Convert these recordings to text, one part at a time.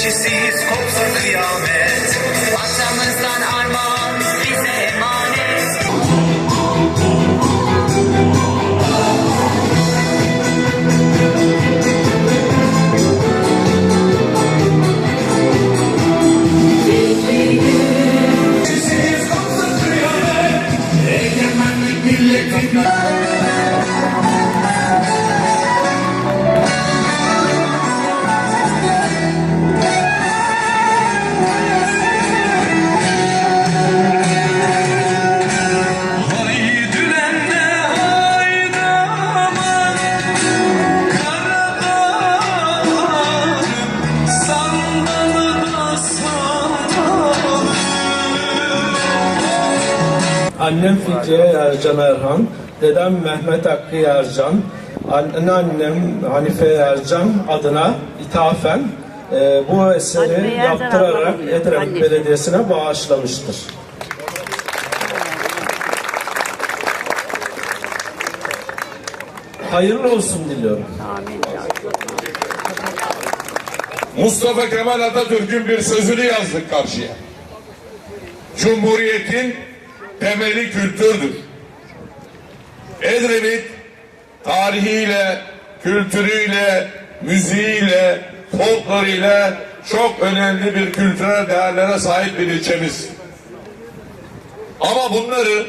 Bekçisiz kopsa kıyamet. Atamızdan armağan bize emanet. Bekçisiz kopsa kıyamet. Egemenlik milletin Annem Fikriye Ercan Erhan, dedem Mehmet Hakkı Ercan, anneannem Hanife Ercan adına ithafen e, bu eseri yaptırarak Edremit. Belediyesi'ne bağışlamıştır. Hayırlı olsun diliyorum. Amin. Mustafa Kemal Atatürk'ün bir sözünü yazdık karşıya. Cumhuriyetin temeli kültürdür. Edremit tarihiyle, kültürüyle, müziğiyle, folkloruyla çok önemli bir kültürel değerlere sahip bir ilçemiz. Ama bunları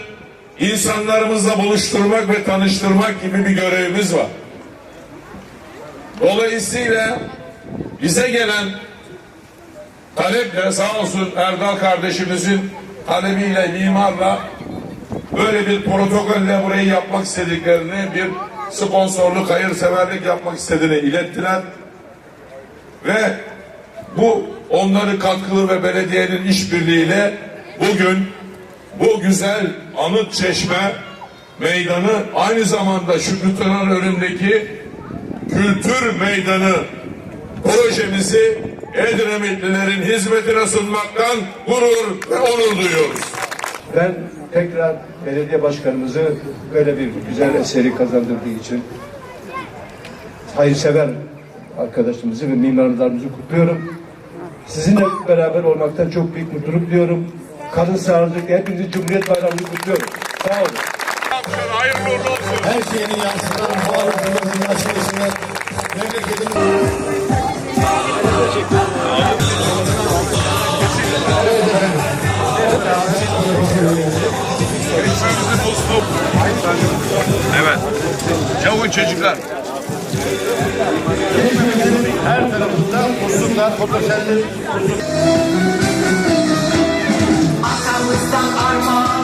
insanlarımızla buluşturmak ve tanıştırmak gibi bir görevimiz var. Dolayısıyla bize gelen taleple sağ olsun Erdal kardeşimizin talebiyle mimarla böyle bir protokolle burayı yapmak istediklerini bir sponsorluk, hayırseverlik yapmak istediğini ilettiler. Ve bu onların katkılı ve belediyenin işbirliğiyle bugün bu güzel anıt çeşme meydanı aynı zamanda Şükrü Tören önündeki kültür meydanı projemizi Edremitlilerin hizmetine sunmaktan gurur ve onur duyuyoruz. Ben tekrar belediye başkanımızı böyle bir güzel eseri kazandırdığı için hayırsever arkadaşımızı ve mimarlarımızı kutluyorum. Sizinle beraber olmaktan çok büyük mutluluk duyuyorum. Kadın sağlıcılıkla hepinizi Cumhuriyet Bayramı'nı kutluyorum. Sağ olun. Hayırlı olsun. her şeyini yansıtan Fuarımızın açılışını memleketin Çavun çocuklar. Her tarafında kursunlar, fotoşenler kursunlar. Arkamızdan armağan.